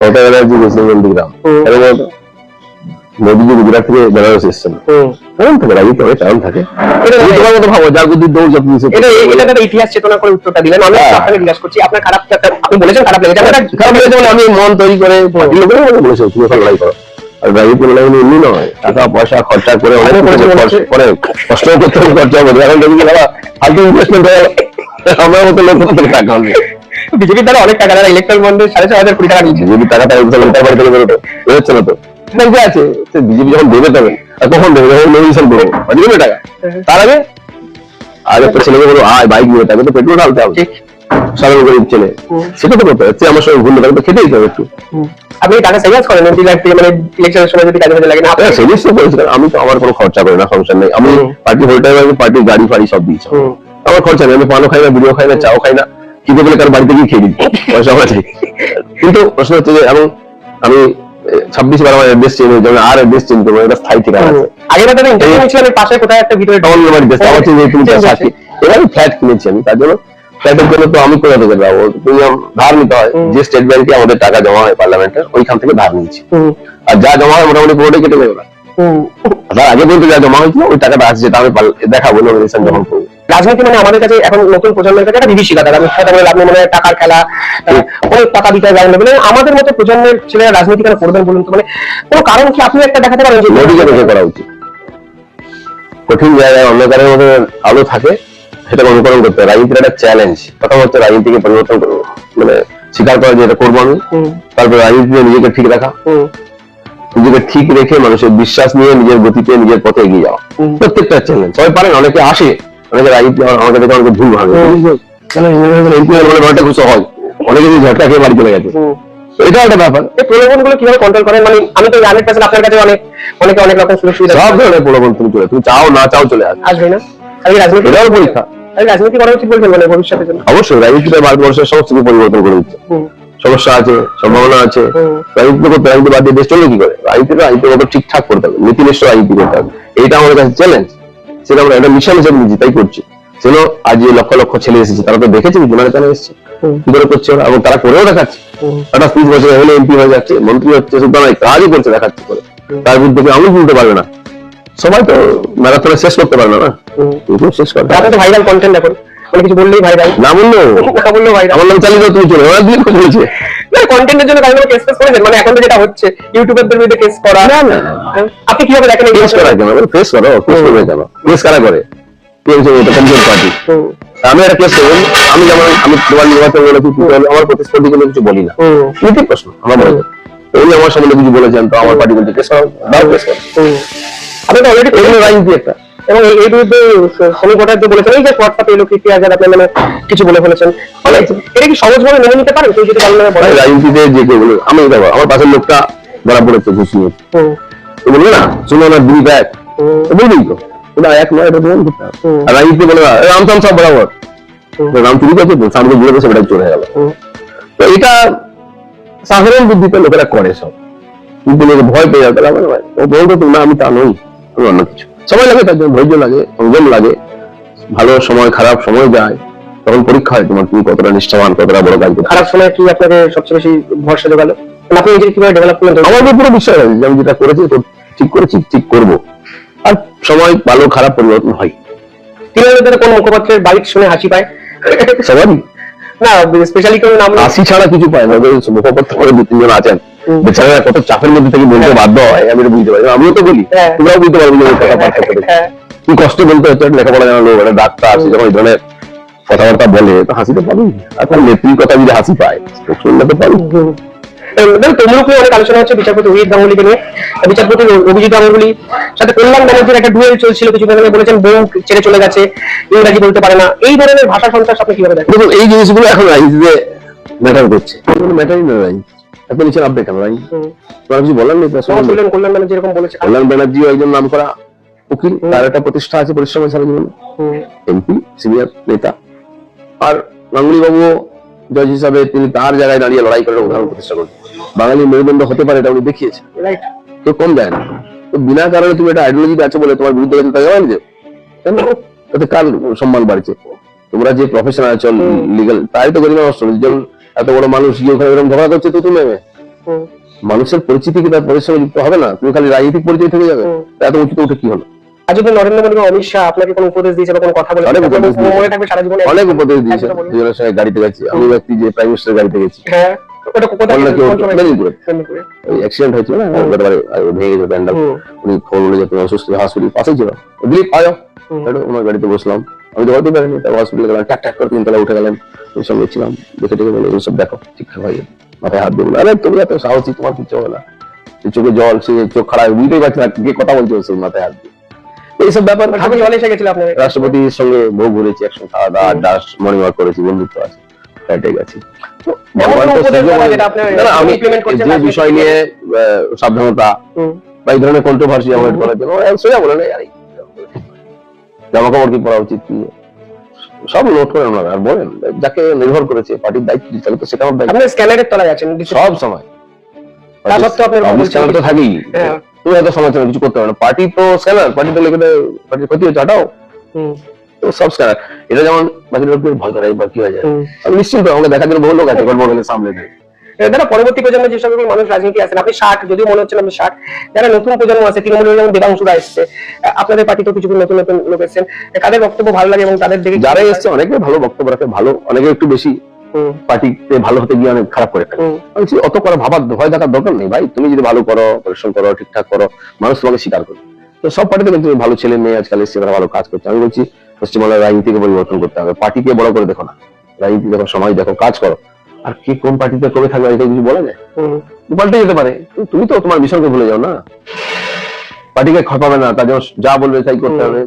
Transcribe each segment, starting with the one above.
মমতা ব্যানার্জি গেছিলেন নন্দীগ্রাম মোদীজি গুজরাট থেকে বেনারস এসছেন। কারণ থাকে অনেক কারণ থাকে। তোমার মতো ভাবো যার দৌড় যত এটা এটা একটা ইতিহাস চেতনা করে উত্তরটা দিলেন। আমি হ্যাঁ। আপনাকে জিজ্ঞাসা করছি আপনার খারাপ আপনি বলেছেন খারাপ লেগেছে। আপনার খারাপ লেগেছে বলে আমি মন তৈরি করে লোকের বলেছে তুমি এখন লড়াই করো। আর রাজনীতি মানে এমনি নয়। টাকা পয়সা খরচা করে অনেক করে কষ্ট করতে খরচা হবে। এখন দেখি বাবা ফালতু ইনভেস্টমেন্ট হয়ে আমার মতো লোক টাকা বিজেপির দ্বারা অনেক টাকা তারা ইলেকট্রাল বন্ডে সাড়ে ছয় হাজার কোটি টাকা নিয়েছে যদি টাকা তাহলে তার বাড়ি থেকে বেরোতো। বেরোচ্ছে না তো। ব্যাংকে আছে। বিজেপি যখন দেবে তবে আর কখন দেবে? যখন নমিনেশন করব আর দেবে টাকা। তার আগে? আর একটা ছেলেকে বলো আয় বাইক নিয়ে তাকে তো পেট্রোল ঢালতে হবে। সাধারণ গরিব ছেলে। সেটা তো করতে হচ্ছে আমার সঙ্গে ভুল তাকে তো খেতেই হবে একটু। আপনি টাকা সেভিংস করেন? এমপি লাইফ থেকে মানে ইলেকশনের সময় যদি কাজে লাগে না আপনি হ্যাঁ সেভিংস তো করেছি আমি তো আমার কোনো খরচা করি না সংসার নেই। আমি পার্টি হোল্ডার আমি পার্টির গাড়ি ফাড়ি সব দিয়েছি আমার খরচা নেই আমি পানও খাই না বিড়িও খাই না চাও খাই না। কিন্তু বলে কার বাড়িতে গিয়ে খেয়ে দিই পয়সা আমার কিন্তু প্রশ্ন হচ্ছে যে আমি আমি ছাব্বিশ বার আমার অ্যাড্রেস চেঞ্জ হয়েছে আমি আর অ্যাড্রেস চেঞ্জ করব এটা স্থায়ী ঠিকানা আছে। আগে ছিলেন পাশে কোথায় একটা ভিতরে তখন আমার আমার চেঞ্জ হয়েছে। তুমি এবার ফ্ল্যাট কিনেছি আমি তার জন্য ফ্ল্যাটের জন্য তো আমি কোথা থেকে যাব প্রিমিয়াম ধার নিতে হয় যে স্টেট ব্যাংকে আমাদের টাকা জমা হয় পার্লামেন্টের ওইখান থেকে ধার নিয়েছি। আর যা জমা হয় মোটামুটি পুরোটাই কেটে যাবে না। তার আগে বলতে যা জমা হয়েছিল ওই টাকাটা আছে যেটা আমি পাল- দেখাবো নমিনেশন যখন করব। রাজনীতি মানে আমাদের কাছে এখন নতুন প্রজন্মের কাছে একটা বিভীষিকা কথা বলে আপনি মানে টাকার খেলা অনেক টাকা দিতে যায় মানে আমাদের মতো প্রজন্মের ছেলেরা রাজনীতি কেন করবেন বলুন তো? মানে কোনো কারণ কি আপনি একটা দেখাতে পারেন যে মোদীকে দেখে করা উচিত। কঠিন জায়গায় অন্ধকারের মধ্যে আলো থাকে সেটা অনুকরণ করতে হবে। রাজনীতির একটা চ্যালেঞ্জ প্রথম হচ্ছে রাজনীতিকে পরিবর্তন করব। মানে স্বীকার করা যে এটা করব আমি। তারপর রাজনীতিতে নিজেকে ঠিক রাখা। নিজেকে ঠিক রেখে মানুষের বিশ্বাস নিয়ে নিজের গতিতে নিজের পথে এগিয়ে যাওয়া। প্রত্যেকটা চ্যালেঞ্জ সবাই পারেন অনেকে আসে অনেকে আমাকে দেখে অনেকে ভুল ভাবে। এমপি বলে ব্যাপারটা খুব সহজ অনেকে যদি ঝটকা খেয়ে বাড়ি চলে গেছে। এটা একটা ব্যাপার। এই প্রলোভনগুলো কীভাবে কন্ট্রোল করেন? মানে আমি তো হান্ড্রেড পার্সেন্ট আপনার কাছে অনেক অনেকে অনেক রকম সুযোগ সুবিধা সব ধরনের প্রলোভন তুমি চলে তুমি চাও না চাও চলে আসবে। আসবে না? আমি রাজনীতি এটাও পরীক্ষা। রাজনীতি করা উচিত বলছেন মানে ভবিষ্যতের জন্য। অবশ্যই রাজনীতিটা ভারতবর্ষের সমস্ত কিছু পরিবর্তন করে দিচ্ছে। সমস্যা আছে সম্ভাবনা আছে। রাজনীতি করতে রাজনীতি বাদ দিয়ে দেশ চলবে কি করে? রাজনীতি ঠিকঠাক করতে হবে নীতিনিষ্ঠ রাজনীতি করতে হবে। এইটা আমাদের কাছে চ্যালেঞ্জ সেটা আমরা একটা মিশন হিসেবে নিচ্ছি তাই করছি। ছিল আজ যে লক্ষ লক্ষ ছেলে এসেছে তারা তো দেখেছে বিমানে কেন এসেছে? করে করছে ওরা? এবং তারা করেও দেখাচ্ছে। একটা তিরিশ বছর হলে এমপি হয়ে যাচ্ছে মন্ত্রী হচ্ছে সুতরাং কাজই করছে দেখাচ্ছে করে। তার বিরুদ্ধে আঙুল তুলতে পারবে না। সবাই তো ম্যারাথনে শেষ করতে পারবে না। শেষ করবে আপনি তো ভাইরাল কন্টেন্ট এখন কিছু বললেই ভাইরাল না বলল। না বললেও ভাইরাল আমার নাম চালিয়ে দাও তুমি চলে ওরা দিন কথা বলছে। কন্টেন্টের জন্য কারণ কেস ফেস করেছেন? মানে এখন তো যেটা হচ্ছে ইউটিউবারদের বিরুদ্ধে কেস করা। না, না। আপনি কীভাবে দেখেন কেস করা কেন কেস করো কেস করবে কেন? কেস কারা পার্টি আমি একটা কেস করব আমি যেমন আমি তোমার নির্বাচন বলো, আমার প্রতিস্পর্ধী কোনো কিছু বলি না। নীতি প্রশ্ন আমার মনে। উনি আমার সামনে কিছু বলেছেন তো আমার পার্টি বলছে কেস করো দাও কেস করো। আপনি তো অলরেডি এগুলো রাজনীতি একটা। এবং এই- বিরুদ্ধে সমীর ভট্টাচার্য বলেছেন এই যে হোয়াটসঅ্যাপে এলো কীর্তি হাজার আপনি মানে কিছু বলে ফেলেছেন। মানে এটা কি সহজভাবে মেনে নিতে পারেন কেউ যদি বলে রাজনীতিতে যে কেউ বলে আমি দেখো আমার পাশের লোকটা ধরা পড়েছে ঘুষ নিয়ে তো বলবে না শুনো না দুই ব্যাগ। বলবেই তো। ওটা এক নয় এটা প্রমাণ করতে হবে। হুম। আর রাজনীতি বলে না রাম সব বরাবর। রাম চুরি করছে তো সামনে ঘুরে সেটা চলে গেল। তো এটা সাধারণ বুদ্ধিতে লোকেরা করে সব। কিন্তু ভয় পেয়ে যাবে না আমি তা নই আমি অন্য কিছু। সময় লাগে তার জন্য ধৈর্য লাগে সংযম লাগে। ভালো সময় খারাপ সময় যায় তখন পরীক্ষা হয় তোমার তুমি কতটা নিষ্ঠাবান কতটা বড় কাজ খারাপ সময় কি আপনাকে সবচেয়ে বেশি ভরসা জোগালো? মানে আপনি নিজেকে কীভাবে ডেভেলপ করলেন? আমার পুরো বিশ্বাস আছে যে আমি যেটা করেছি ঠিক করেছি ঠিক করব। আর সময় ভালো খারাপ পরিবর্তন হয়। তিন কোন মুখপাত্রের বাইক শুনে হাসি পায়? সবারই। না স্পেশালি কারণ আমরা হাসি ছাড়া কিছু পাই না মুখপত্র করে দু তিনজন আছেন। বেচারা কত চাপের মধ্যে থেকে বলতে বাধ্য হয় আমি এটা বুঝতে পারি আমিও তো বলি হ্যাঁ। তোমরাও বুঝতে পারবে যে টাকা করে হ্যাঁ। কি কষ্ট বলতে হচ্ছে লেখাপড়া জানা লোক একটা ডাক্তার আছে যখন এই ধরনের কথাবার্তা বলে তো হাসি তো পাবি আর তার নেত্রীর কথা যদি হাসি পায় তো শুনলে তো পাবি তমলুক নিয়ে অনেক আলোচনা হচ্ছে বিচারপতি অভিজিৎ গাঙ্গুলিকে নিয়ে বিচারপতি অভিজিৎ গাঙ্গুলি সাথে কল্যাণ ব্যানার্জির একটা ডুয়েল চলছিল আগে বলেছেন বউ ছেড়ে চলে গেছে ইংরাজি বলতে পারে না। এই ধরনের ভাষা সন্ত্রাস আপনি কীভাবে দেখেন? দেখুন এই জিনিসগুলো এখন রাজনীতিতে ম্যাটার করছে। ম্যাটারই না রাজনীতি এত নিচে নামবে কেন হুম। তোমার কিছু বলার নেই। কল্যাণ ব্যানার্জি এরকম বলেছে। কল্যাণ ব্যানার্জিও একজন নাম করা উকিল তার একটা প্রতিষ্ঠা আছে পরিশ্রমের সারা জীবনে। এমপি সিনিয়র নেতা। আর গাঙ্গুলি বাবু জজ হিসাবে তিনি তার জায়গায় দাঁড়িয়ে লড়াই করে উদাহরণ প্রতিষ্ঠা করছেন। বাঙালি মেরুদণ্ড হতে পারে এটা উনি রাইট কেউ কম যায় না। তো বিনা কারণে তুমি একটা আইডিওলজি আছে বলে তোমার বিরুদ্ধে গেছে তাকে মানে কেন? তাতে কার সম্মান বাড়ছে? তোমরা যে প্রফেশনাল আছো লিগাল তাই তো গরিমা নষ্ট হচ্ছে। যেমন এত বড় মানুষ গিয়ে ওখানে এরকম ঝগড়া করছে তো তুমি মানুষের পরিচিতি কি তার পরিশ্রমে যুক্ত হবে না? তুমি খালি রাজনৈতিক পরিচয় থেকে যাবে। এত উঁচুতে উঠে কি হলো? আর যদি নরেন্দ্র মোদী বা অমিত শাহ আপনাকে কোনো উপদেশ দিয়েছে বা কোনো কথা বলে অনেক উপদেশ দিয়েছে। অনেক উপদেশ গাড়িতে গেছি। আমি ব্যক্তি যে প্রাইম মিনিস্টার গাড়িতে গেছি। হ্যাঁ। ওটা কোথায় অন্য কেউ কোন সময়? মেদিনীপুরে মেদিনীপুরে। ওই অ্যাক্সিডেন্ট হয়েছিল না হুম। গতবারে আর ও ভেঙে গেছে প্যান্ডাল উনি খবর বলে যে অসুস্থ হসপিটাল পাশে ছিল? দিলীপ আয়ো ওনার গাড়িতে বসলাম। আমি তো হতে পারিনি তারপর হসপিটালে গেলাম। টাক টাক করে তিনতলা উঠে গেলেন ওই সঙ্গে ছিলাম দেখে দেখে বলে সব দেখো ঠিকঠাক হয়ে যাবে মাথায় হাত দিয়ে বলে, আরে তুমি এত সাহসী তোমার হবে না। চোখে জল সে চোখ খারাপ বুঝতেই পারছে না কে কথা বলছে ওর সঙ্গে মাথায় হাত দিয়ে। এইসব ব্যাপার রাষ্ট্রপতির সঙ্গে বহু ঘুরেছি একসঙ্গে খাওয়া দাওয়া আড্ডা মর্নিং ওয়াক করেছি বন্ধুত্ব আছে। ফ্লাইটে গেছি আমি যে বিষয় নিয়ে সাবধানতা বা এই ধরনের কন্ট্রোভার্সি অ্যাভয়েড করার জন্য সোজা বলে না জামা কাপড় কি পরা উচিত সব নোট করেন ওনারা আর বলেন যাকে নির্ভর করেছে পার্টির দায়িত্ব তাহলে তো সেটা আমার দায়িত্ব আপনি স্ক্যানারের তলায় আছেন সব সময়। তা সত্ত্বেও আপনার স্ক্যানার তো থাকেই। হ্যাঁ। তুমি হয়তো সমালোচনা কিছু করতে পারো না। পার্টি তো স্ক্যানার পার্টি তো লেগে পার্টির ক্ষতি হচ্ছে হটাও। হুম, তো এটা যেমন বাকি লোকদের ভয় করে বা কি হয়ে যায়। আমি নিশ্চিন্ত আমাকে দেখার জন্য বহু লোক আছে সামলে দেয়। দাদা পরবর্তী প্রজন্মে যে সকল মানুষ রাজনীতি আছেন আপনি ষাট যদিও মনে হচ্ছে ষাট যারা নতুন প্রজন্ম আছে তৃণমূলের যেমন দেবাংশুরা এসছে আপনাদের পার্টিতেও কিছু নতুন নতুন লোক এসেছেন কাদের বক্তব্য ভালো লাগে এবং তাদের যারা এসছে অনেকে ভালো বক্তব্য রাখে ভালো অনেকে একটু বেশি পার্টিতে ভালো হতে গিয়ে অনেক খারাপ করে ফেলে। অত করে ভাবার ভয় দেখার দরকার নেই ভাই। তুমি যদি ভালো করো পরিশ্রম করো ঠিকঠাক করো মানুষ তোমাকে স্বীকার করো তো সব পার্টিতে কিন্তু ভালো ছেলে মেয়ে আজকাল এসছে তারা ভালো কাজ করছে। আমি বলছি পশ্চিমবাংলার রাজনীতিকে পরিবর্তন করতে হবে। পার্টিকে বড় করে দেখো না। রাজনীতি দেখো সমাজ দেখো কাজ করো। আর কি কোন পার্টিতে কবে থাকবে এটা কিছু বলা যায়? পাল্টে যেতে পারে। তুমি তো তোমার মিশনকে ভুলে যাও না। পার্টিকে খপাবে না তার জন্য যা বলবে তাই করতে হবে।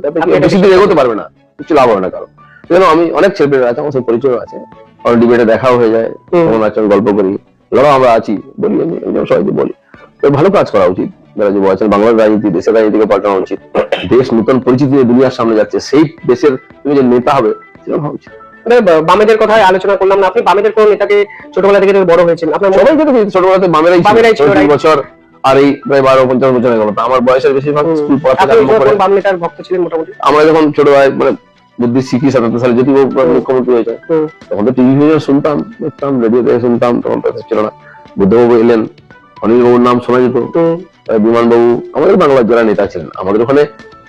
বেশি দিন এগোতে পারবে না? কিছু লাভ হবে না কারও। যেন আমি অনেক ছেলেপেলে আছে আমার সাথে পরিচয় আছে। আমার ডিবেটে দেখাও হয়ে যায়। তখন আছে গল্প করি। লড়াও আমরা আছি বলি আমি আমি সবাইকে বলি। ভালো কাজ করা উচিত। যারা যুব আছেন বাংলার রাজনীতি দেশের রাজনীতিকে পাল্টানো উচিত। দেশ নতুন পরিচিতি দুনিয়ার সামনে যাচ্ছে সেই দেশের তুমি যে নেতা হবে সেরকম হওয়া উচিত। মানে বামেদের আলোচনা করলাম না আপনি বামেদের কোন নেতাকে ছোটবেলা থেকে বড় হয়েছেন? আপনার সবাই ছোটবেলাতে বামেরাই ছিল। বামেরাই ছিল, বছর আর এই প্রায় বারো পঞ্চাশ বছর হয়ে গেল। আমার বয়সের বেশিরভাগ স্কুল পড়া আরম্ভ করে। বাম নেতার ভক্ত ছিলেন মোটামুটি? আমরা যখন ছোট ভাই মানে বুদ্ধি শিখি সাতাত্তর সালে যদি মুখ্যমন্ত্রী হয়েছে তখন তো টিভি শুনতাম দেখতাম রেডিওতে শুনতাম তখন তো ছিল না। বুদ্ধবাবু এলেন অনিল বাবুর নাম শোনা যেত। বিমান বাবু আমাদের বাংলার যারা নেতা ছিলেন আমাদের ওখানে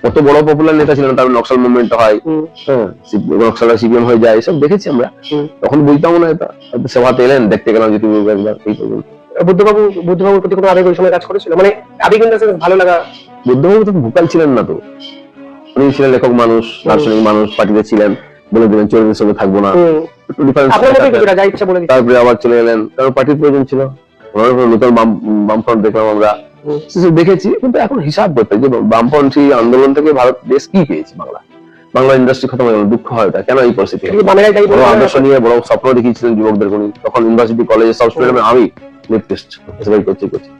কত বড় পপুলার নেতা ছিলেন তার নকশাল মুভমেন্ট হয়। হ্যাঁ নকশালরা সিপিএম হয়ে যায় এসব দেখেছি আমরা। তখন বুঝতাম না এটা। সেবাতে এলেন দেখতে গেলাম যে তুমি একবার এই করবেন বুদ্ধবাবু বুদ্ধবাবুর প্রতি কোনো আবেগ ওই সময় কাজ করেছিল? মানে আবেগ ভালো লাগা বুদ্ধবাবু তো ভোকাল ছিলেন না তো। উনি ছিলেন লেখক মানুষ দার্শনিক মানুষ পার্টিতে ছিলেন। বলে দিলেন চোরের সঙ্গে থাকব না। তারপরে আবার চলে গেলেন কারণ পার্টির প্রয়োজন ছিল। নতুন বাম- বামফ্রন্ট দেখলাম আমরা। দেখেছি কিন্তু এখন হিসাব করতে যে বামপন্থী আন্দোলন থেকে ভারত দেশ কি পেয়েছে বাংলা? বাংলা ইন্ডাস্ট্রি খতম হয়ে গেল দুঃখ হয় ওটা কেন এই পরিস্থিতি? বড় আদর্শ নিয়ে বড় স্বপ্ন দেখিয়েছিলেন যুবকদের উনি। তখন ইউনিভার্সিটি কলেজে সব স্টুডেন্ট আমি লিফটেস্ট এসবাই করছি করছি।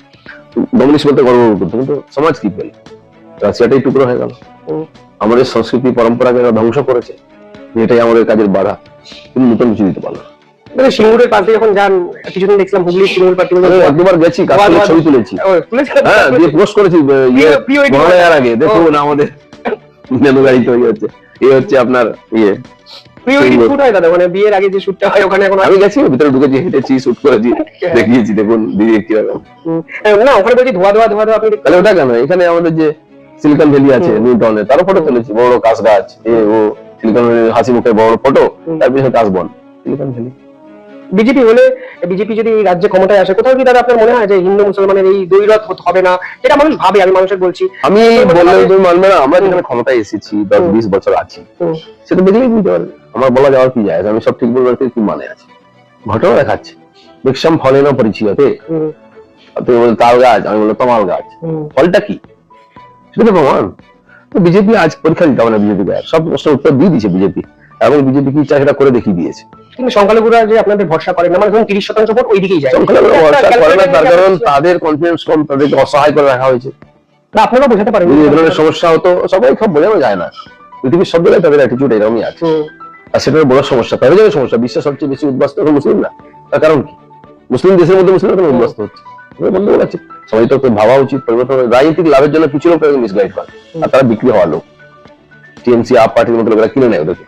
কমিউনিস্ট বলতে গর্ব করতো কিন্তু সমাজ কি পেল? রাশিয়াটাই টুকরো হয়ে গেল। আমাদের সংস্কৃতি পরম্পরাকে ধ্বংস করেছে। এটাই আমাদের কাজের বাধা। কিন্তু নতুন কিছু দিতে পারল। মানে সিঙ্গুরের পাশ যখন যান কিছুদিন দেখছিলাম হুগলি সিঙ্গুর পার্টি একবার গেছি কাশ্মীরে ছবি তুলেছি। হ্যাঁ দিয়ে পোস্ট করেছি ইয়ে আগে। দেখুন আমাদের গাড়ি তৈরি হচ্ছে এ হচ্ছে আপনার ইয়ে মানে বিয়ের আগে যে শুটটা হয় ওখানে এখন আমি গেছি ভিতরে ঢুকেছি হেঁটেছি শুট করেছি দেখিয়েছি দেখুন দিদি কীরকম। না ওখানে বলছি ধোয়া ধোয়া ধোয়া ধোয়া আপনি তাহলে ওটা কেন? এখানে আমাদের যে সিলিকন ভ্যালি আছে তারও ফটো তুলেছি বড় কাশ গাছ এ ও সিলিকন হাসি মুখে বড় ফটো। তার পিছনে কাশ বন। সিলিকন ভ্যালি বিজেপি হলে বিজেপি যদি এই রাজ্যে ক্ষমতায় আসে কোথাও কি দাদা আপনার মনে হয় যে হিন্দু মুসলমানের এই দৈরথ হতে হবে না? যেটা মানুষ ভাবে আমি মানুষের বলছি। আমি তো বললে মানে- তুমি মানবে না আমরা যেখানে ক্ষমতায় এসেছি দশ বিশ বছর আছি সেটা দেখলেই বুঝতে পারবে আমার বলা যাওয়ার কি যায়? আমি সব ঠিক বলব কি মানে আছে? ঘটনা দেখাচ্ছে। বিক্ষম ফলে না পরিচয়তে তুমি বলো তাল গাছ আমি বলল তমাল গাছ। ফলটা কি? সেটা তো প্রমাণ। তো বিজেপি আজ পরীক্ষা দিতে হবে না বিজেপি সব প্রশ্নের উত্তর দিয়ে দিয়েছে বিজেপি। এবং বিজেপি কি চায় সেটা করে দেখিয়ে দিয়েছে। কিন্তু সংখ্যালঘুরা যে আপনাদের ভরসা করেন না মানে ধরুন তিরিশ শতাংশ ভোট ওই যায়। সংখ্যালঘুরা ভরসা করে না তার কারণ তাদের কনফিডেন্স কম তাদেরকে অসহায় করে রাখা হয়েছে। আপনারা বোঝাতে পারেন। এই ধরনের সমস্যা হতো সবাই সব বোঝানো যায় না। পৃথিবীর সব জায়গায় তাদের অ্যাটিটিউড এরকমই আছে। আর বড় সমস্যা তাদের জন্য সমস্যা। বিশ্বের সবচেয়ে বেশি উদ্বাস্ত এখন মুসলিমরা তার কারণ কি? মুসলিম দেশের মধ্যে মুসলিমরা কেন উদ্বাস্ত হচ্ছে? বন্ধ করা সবাই তো ভাবা উচিত পরিবর্তন রাজনৈতিক লাভের জন্য কিছু লোক মিসগাইড করে। আর তারা বিক্রি হওয়ার লোক। টিএমসি আপ পার্টির মতো লোকেরা কিনে নেয় ওদেরকে।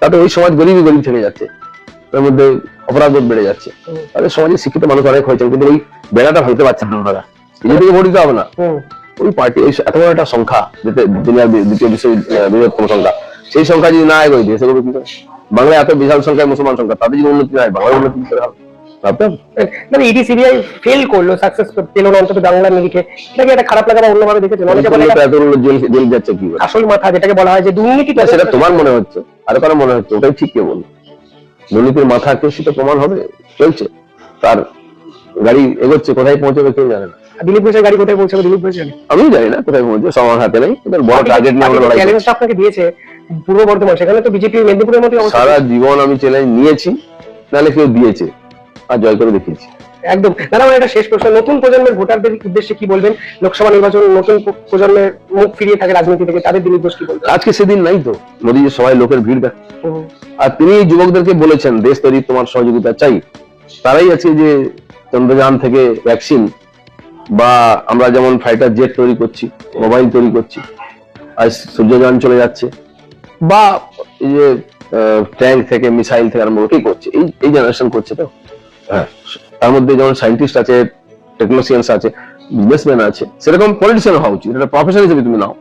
তাতে ওই সমাজ গরিবই গরিব থেকে যাচ্ছে। তার মধ্যে অপরাধ বেড়ে যাচ্ছে। তাহলে সমাজে শিক্ষিত মানুষ অনেক হয়েছেন কিন্তু ওই বেড়াটা ভাঙতে পারছেন না ওনারা। নিজেদেরকে ভোট দিতে হবে না। ওই পার্টি ওই এত বড় একটা সংখ্যা যেতে দুনিয়ার দ্বিতীয় বিশ্ব বৃহত্তম সংখ্যা সেই সংখ্যা যদি না এগোয় দেশে বাংলায় এত বিশাল সংখ্যায় মুসলমান সংখ্যা তাদের যদি উন্নতি না হয় বাংলার উন্নতি কি করে হবে। হবে। মানে ইডি সিবিআই ফেল করল সাকসেস পেল না অন্তত এটাকে একটা খারাপ লাগা বা অন্যভাবে অনেকে বলে জেল জেল যাচ্ছে কি আসল মাথা যেটাকে বলা হয় যে দুর্নীতি সেটা তোমার মনে হচ্ছে আর কারও মনে হচ্ছে ওটাই ঠিক কে বলল দুর্নীতির মাথা সেটা প্রমাণ হবে? চলছে। তার গাড়ি এগোচ্ছে কোথায় পৌঁছবে কেউ জানে না। দিলীপ ঘোষের গাড়ি কোথায় পৌঁছাবে দিলীপ ঘোষ জানে? আমিও জানি না কোথায় পৌঁছবে সব আমার হাতে নেই। বড় টার্গেট নিয়ে আমরা লড়াই। চ্যালেঞ্জটা আপনাকে দিয়েছে পূর্ব বর্ধমান সেখানে তো বিজেপি মেদিনীপুরের মধ্যে সারা জীবন আমি চ্যালেঞ্জ নিয়েছি নাহলে কেউ দিয়েছে। জয় করে দেখিয়েছি। একদম। দাদা আমার একটা শেষ প্রশ্ন। নতুন প্রজন্মের ভোটারদের উদ্দেশ্যে কি বলবেন? লোকসভা নির্বাচন নতুন প্রজন্মের মুখ ফিরিয়ে থাকে রাজনীতি থেকে তাদের দিলীপ ঘোষ কি বলবেন? আজকে সেদিন নাই তো মোদীজির সবাই লোকের ভিড় দেখ আর তিনি যুবকদেরকে বলেছেন দেশ তৈরি তোমার সহযোগিতা চাই। তারাই আছে যে চন্দ্রযান থেকে ভ্যাকসিন বা আমরা যেমন ফাইটার জেট তৈরি করছি মোবাইল তৈরি করছি আর সূর্যযান চলে যাচ্ছে বা এই যে ট্যাঙ্ক থেকে মিসাইল থেকে আরম্ভ করছে? এই এই জেনারেশন করছে তো। হ্যাঁ তার মধ্যে যেমন সায়েন্টিস্ট আছে টেকনোসিয়ান্স আছে বিজনেসম্যান আছে সেরকম পলিটিশিয়ান হওয়া উচিত। এটা প্রফেশন হিসেবে তুমি নাও।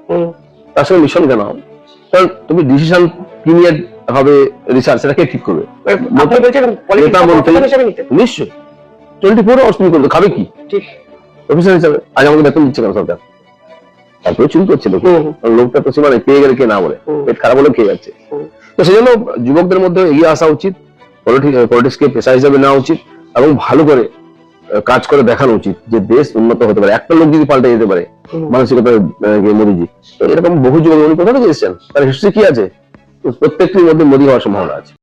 তার সঙ্গে মিশন কেন? হবে? কারণ তুমি ডিসিশন কি নিয়ে হবে রিসার্চ সেটা কে ঠিক করবে? নেতা মন্ত্রী নিশ্চয়ই। টোয়েন্টি ফোর আওয়ার্স তুমি করবে খাবে কি? ঠিক। প্রফেসর হিসাবে। আজ আমাকে বেতন দিচ্ছে কেন সরকার? তারপরে চুরি করছে লোক লোকটা তো সীমা নেই পেয়ে গেলে কে না বলে। পেট খারাপ হলে খেয়ে যাচ্ছে। তো সেই জন্য যুবকদের মধ্যে এগিয়ে আসা উচিত। পলিটিক্সকে পেশা হিসাবে নেওয়া উচিত। এবং ভালো করে কাজ করে দেখানো উচিত যে দেশ উন্নত হতে পারে। একটা লোক যদি পাল্টে যেতে পারে। মানসিকতা মোদীজি। তো এরকম বহু যুবক উনি কোথাও থেকে এসেছেন তার হিস্ট্রি কি আছে? প্রত্যেকটির মধ্যে মোদী হওয়ার সম্ভাবনা আছে।